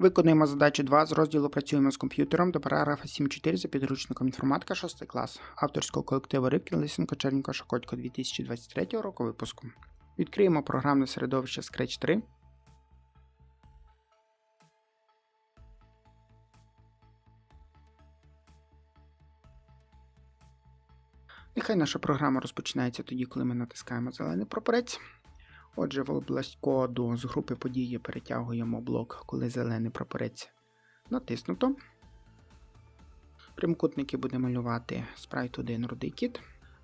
Виконуємо задачу 2 з розділу Працюємо з комп'ютером до параграфа 7.4 за підручником інформатика 6 клас авторського колективу Рибкін Лисенко Черненко Шакотько 2023 року випуску. Відкриємо програмне середовище Scratch 3. Нехай наша програма розпочинається тоді, коли ми натискаємо зелений прапорець. Отже, в область коду з групи події перетягуємо блок, коли зелений прапорець натиснуто. Прямокутники буде малювати спрайт 1 рудий кіт.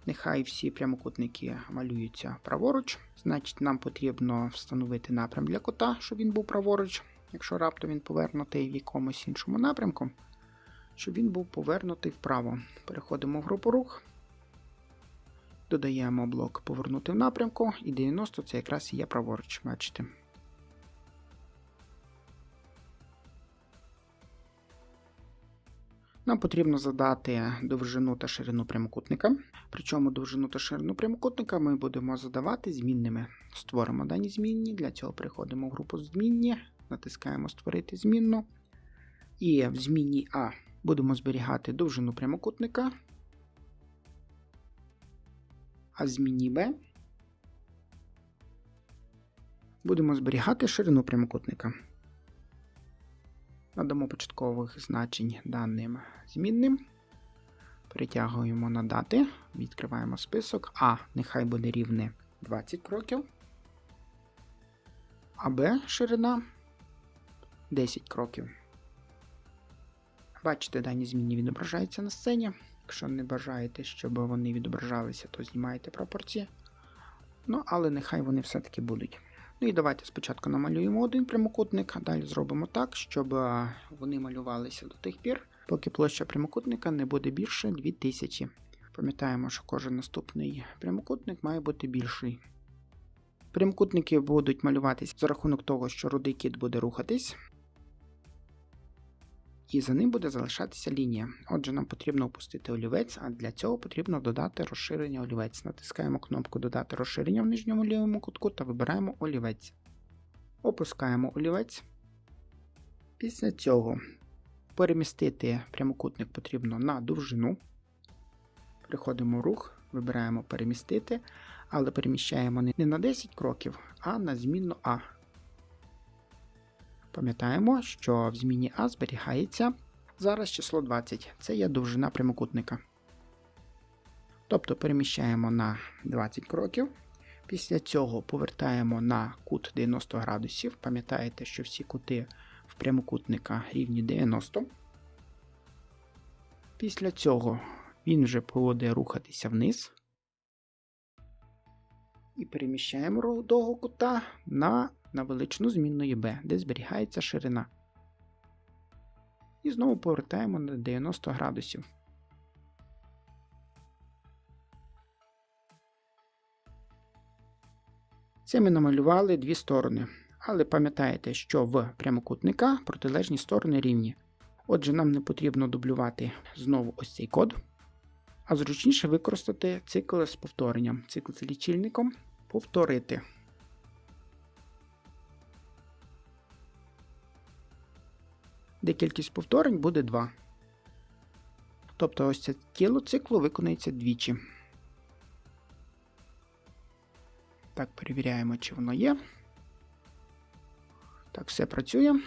Нехай всі прямокутники малюються праворуч. Значить, нам потрібно встановити напрям для кота, щоб він був праворуч, якщо раптом він повернутий в якомусь іншому напрямку, щоб він був повернутий вправо. Переходимо в групу рух. Додаємо блок повернути в напрямку, і 90 це якраз і є праворуч, бачите. Нам потрібно задати довжину та ширину прямокутника. Причому довжину та ширину прямокутника ми будемо задавати змінними. Створимо дані змінні. Для цього переходимо в групу змінні, натискаємо Створити змінну. І в змінній А будемо зберігати довжину прямокутника а в зміні B будемо зберігати ширину прямокутника. Надамо початкових значень даним змінним. Перетягуємо на дати, відкриваємо список, А нехай буде рівне 20 кроків, а Б ширина 10 кроків. Бачите, дані змінні відображаються на сцені. Якщо не бажаєте, щоб вони відображалися, то знімайте пропорції. Ну, але нехай вони все-таки будуть. Ну і давайте спочатку намалюємо один прямокутник, а далі зробимо так, щоб вони малювалися до тих пір, поки площа прямокутника не буде більше 2000. Пам'ятаємо, що кожен наступний прямокутник має бути більший. Прямокутники будуть малюватися за рахунок того, що рудий кіт буде рухатись і за ним буде залишатися лінія. Отже, нам потрібно опустити олівець, а для цього потрібно додати розширення олівець. Натискаємо кнопку Додати розширення в нижньому лівому кутку та вибираємо олівець. Опускаємо олівець. Після цього перемістити прямокутник потрібно на довжину. Приходимо в рух, вибираємо перемістити, але переміщаємо не на 10 кроків, а на змінну А. Пам'ятаємо, що в зміні А зберігається зараз число 20, це є довжина прямокутника. Тобто переміщаємо на 20 кроків. Після цього повертаємо на кут 90 градусів. Пам'ятаєте, що всі кути в прямокутника рівні 90. Після цього він вже буде рухатися вниз. І переміщаємо рудого кута на на величину змінної b, де зберігається ширина. І знову повертаємо на 90 градусів. Це ми намалювали дві сторони. Але пам'ятаєте, що в прямокутника протилежні сторони рівні. Отже, нам не потрібно дублювати знову ось цей код, а зручніше використати цикл з повторенням. Цикл з лічильником повторити. Де кількість повторень буде 2. Тобто ось це тіло циклу виконується двічі. Так, перевіряємо, чи воно є. Так, все працює.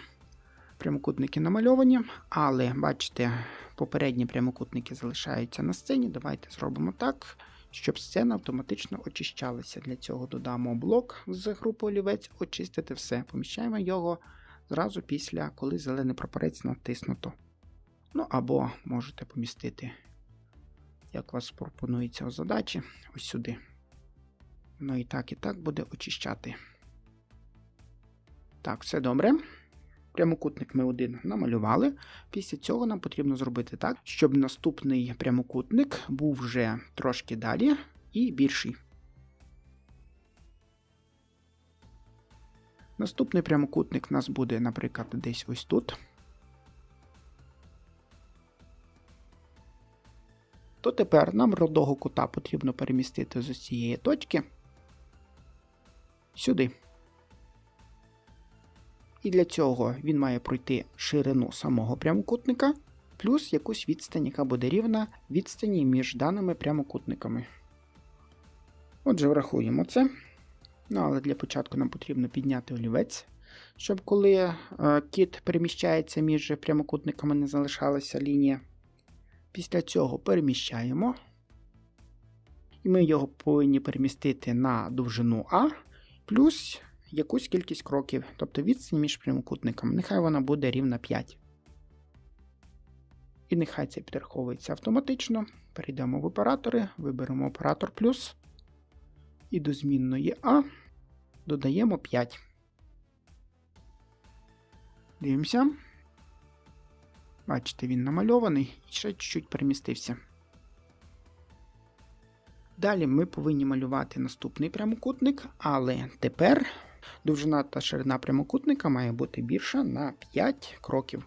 Прямокутники намальовані, але, бачите, попередні прямокутники залишаються на сцені. Давайте зробимо так, щоб сцена автоматично очищалася. Для цього додамо блок з групи олівець, очистити все. Поміщаємо його зразу після, коли зелений прапорець натиснуто. Ну або можете помістити, як вас пропонується у задачі, ось сюди. Ну і так, і так буде очищати. Так, все добре. Прямокутник ми один намалювали. Після цього нам потрібно зробити так, щоб наступний прямокутник був вже трошки далі і більший. Наступний прямокутник у нас буде, наприклад, десь ось тут. То тепер нам родого кута потрібно перемістити з цієї точки сюди. І для цього він має пройти ширину самого прямокутника, плюс якусь відстань, яка буде рівна відстані між даними прямокутниками. Отже, врахуємо це. Ну, але для початку нам потрібно підняти олівець, щоб коли е, кіт переміщається між прямокутниками, не залишалася лінія. Після цього переміщаємо. І ми його повинні перемістити на довжину А плюс якусь кількість кроків, тобто відстань між прямокутниками. Нехай вона буде рівна 5. І нехай це підраховується автоматично. Перейдемо в оператори, виберемо оператор плюс. І до змінної А додаємо 5. Дивимося. Бачите, він намальований і ще чуть-чуть перемістився. Далі ми повинні малювати наступний прямокутник, але тепер довжина та ширина прямокутника має бути більша на 5 кроків.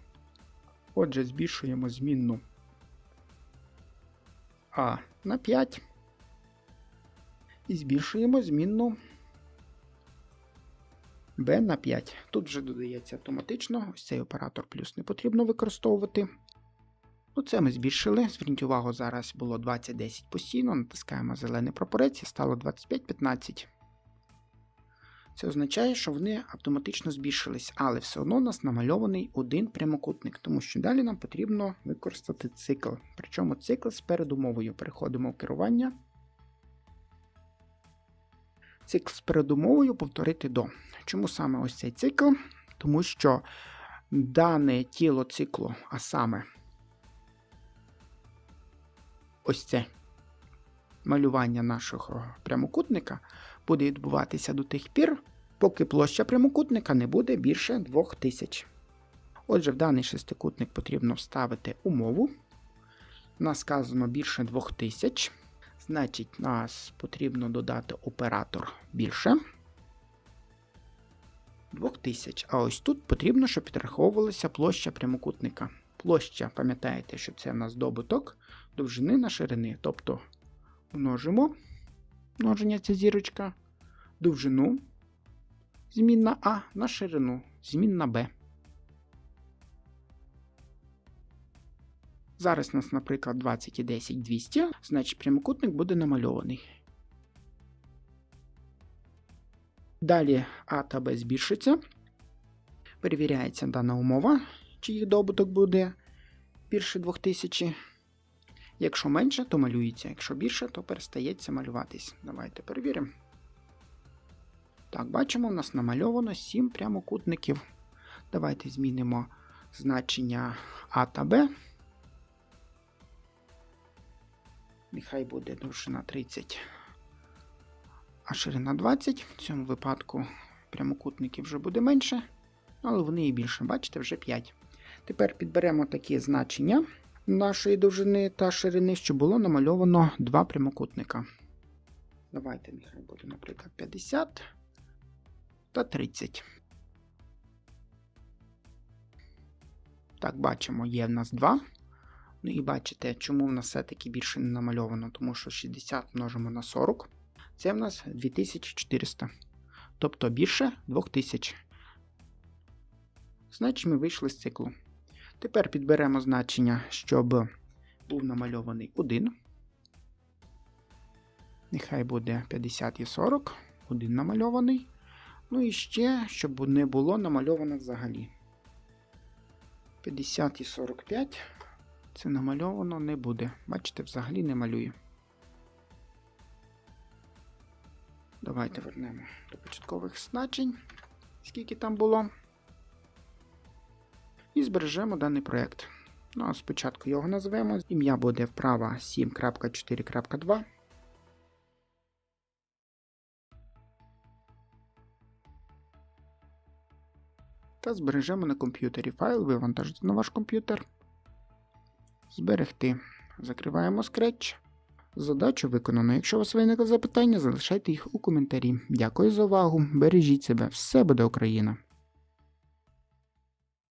Отже, збільшуємо змінну А на 5 і збільшуємо змінну B на 5. Тут вже додається автоматично, ось цей оператор плюс не потрібно використовувати. Оце ми збільшили. Зверніть увагу, зараз було 20-10 постійно, натискаємо зелений прапорець стало 25-15. Це означає, що вони автоматично збільшились, але все одно у нас намальований один прямокутник, тому що далі нам потрібно використати цикл. Причому цикл з передумовою. Переходимо в керування. Цикл з передумовою повторити до. Чому саме ось цей цикл? Тому що дане тіло циклу, а саме ось це малювання нашого прямокутника буде відбуватися до тих пір, поки площа прямокутника не буде більше 2000. Отже, в даний шестикутник потрібно вставити умову. У нас сказано більше 2000. Значить, нас потрібно додати оператор більше 2000. А ось тут потрібно, щоб підраховувалася площа прямокутника. Площа, пам'ятаєте, що це в нас добуток довжини на ширини. Тобто множимо множення ця зірочка, довжину, змінна А на ширину, змінна Б. Зараз у нас, наприклад, 20 і 10 200, значить прямокутник буде намальований. Далі А та Б збільшиться. Перевіряється дана умова, чи їх добуток буде більше 2000. Якщо менше, то малюється. Якщо більше, то перестається малюватись. Давайте перевіримо. Так, бачимо, у нас намальовано 7 прямокутників. Давайте змінимо значення А та Б. Нехай буде довжина 30, а ширина 20. В цьому випадку прямокутників вже буде менше, але вони і більше. Бачите, вже 5. Тепер підберемо такі значення нашої довжини та ширини, щоб було намальовано два прямокутника. Давайте, нехай буде, наприклад, 50 та 30. Так, бачимо, є в нас 2. Ну і бачите, чому в нас все-таки більше не намальовано, тому що 60 множимо на 40. Це в нас 2400. Тобто більше 2000. Значить, ми вийшли з циклу. Тепер підберемо значення, щоб був намальований 1. Нехай буде 50 і 40, 1 намальований. Ну і ще, щоб не було намальовано взагалі. 50 і 45. Це намальовано не буде. Бачите, взагалі не малює. Давайте вернемо до початкових значень, скільки там було. І збережемо даний проєкт. Ну, а спочатку його назвемо. Ім'я буде вправа 7.4.2. Та збережемо на комп'ютері файл, вивантажити на ваш комп'ютер. Зберегти. Закриваємо Scratch. Задачу виконано. Якщо у вас виникли запитання, залишайте їх у коментарі. Дякую за увагу. Бережіть себе. Все буде Україна!